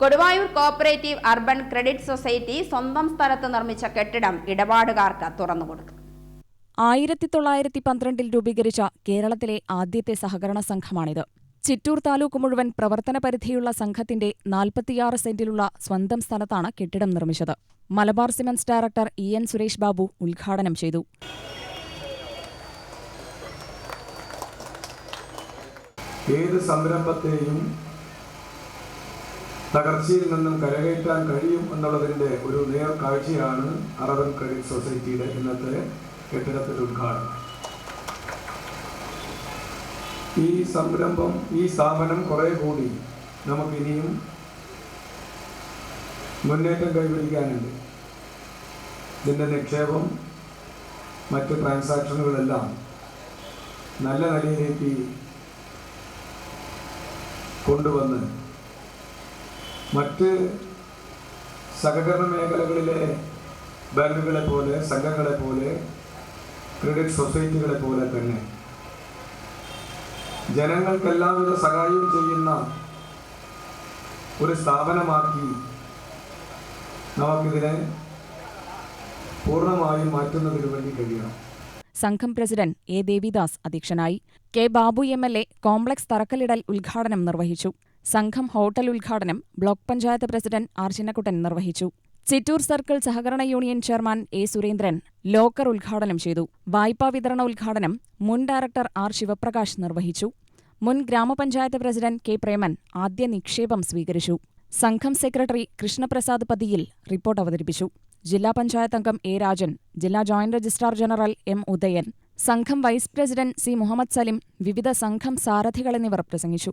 Koduvayur cooperative urban credit society സ്വന്തം സ്ഥലത്ത് നിർമ്മിച്ച കെട്ടിടം ഇടപാടുകാർക്ക് തുറന്നുകൊടുത്തു. ആയിരത്തി തൊള്ളായിരത്തി പന്ത്രണ്ടിൽ രൂപീകരിച്ച കേരളത്തിലെ ആദ്യത്തെ സഹകരണ സംഘമാണിത്. ചിറ്റൂർ താലൂക്ക് മുഴുവൻ പ്രവർത്തന പരിധിയുള്ള സംഘത്തിന്റെ നാൽപ്പത്തിയാറ് സെന്റിലുള്ള സ്വന്തം സ്ഥലത്താണ് കെട്ടിടം നിർമ്മിച്ചത്. Malabar cements director E N Suresh Babu ഉദ്ഘാടനം ചെയ്തു. ഏത് സംരംഭത്തെയും തകർച്ചയിൽ നിന്നും കരകയറ്റാൻ കഴിയും എന്നുള്ളതിന്റെ ഒരു നേർ കാഴ്ചയാണ് അറബൻ ക്രെഡിറ്റ് സൊസൈറ്റിയുടെ ഇന്നത്തെ കെട്ടിടത്തിന്റെ ഉദ്ഘാടനം. ഈ സംരംഭം ഈ സ്ഥാപനം കുറേ കൂടി നമുക്കിനിയും മുന്നേറ്റം കൈവരിക്കാനുണ്ട്. ഇതിന്റെ നിക്ഷേപം മറ്റ് ട്രാൻസാക്ഷനുകളെല്ലാം നല്ല നിലയിലേക്ക് കൊണ്ടുവന്ന് മറ്റ് സഹകരണ മേഖലകളിലെ ബാങ്കുകളെ പോലെ സംഘങ്ങളെ പോലെ ക്രെഡിറ്റ് സൊസൈറ്റികളെ പോലെ തന്നെ ജനങ്ങൾക്ക് എല്ലാവിധ സഹായം ചെയ്യുന്ന ഒരു സ്ഥാപനമാക്കി നമുക്കിതിനെ പൂർണമായും മാറ്റുന്നതിന് വേണ്ടി കഴിയണം. സംഘം പ്രസിഡന്റ് എ ദേവിദാസ് അധ്യക്ഷനായി K Babu M L A complex തറക്കല്ലിടൽ ഉദ്ഘാടനം നിർവഹിച്ചു. സംഘം ഹോട്ടൽ ഉദ്ഘാടനം ബ്ലോക്ക് പഞ്ചായത്ത് പ്രസിഡന്റ് ആർ നിർവഹിച്ചു. ചിറ്റൂർ സർക്കിൾ സഹകരണ union chairman A Surendran locker ഉദ്ഘാടനം ചെയ്തു. വായ്പാ വിതരണ ഉദ്ഘാടനം മുൻ ഡയറക്ടർ ആർ ശിവപ്രകാശ് നിർവഹിച്ചു. മുൻ ഗ്രാമപഞ്ചായത്ത് പ്രസിഡന്റ് കെ പ്രേമൻ ആദ്യ നിക്ഷേപം സ്വീകരിച്ചു. സംഘം സെക്രട്ടറി കൃഷ്ണപ്രസാദ് പതിയിൽ റിപ്പോർട്ട് അവതരിപ്പിച്ചു. ജില്ലാ പഞ്ചായത്ത് അംഗം എ രാജൻ ജില്ലാ joint registrar general M Udayan സംഘം vice president C Muhammad Salim വിവിധ സംഘം സാരഥികൾ എന്നിവർ പ്രസംഗിച്ചു.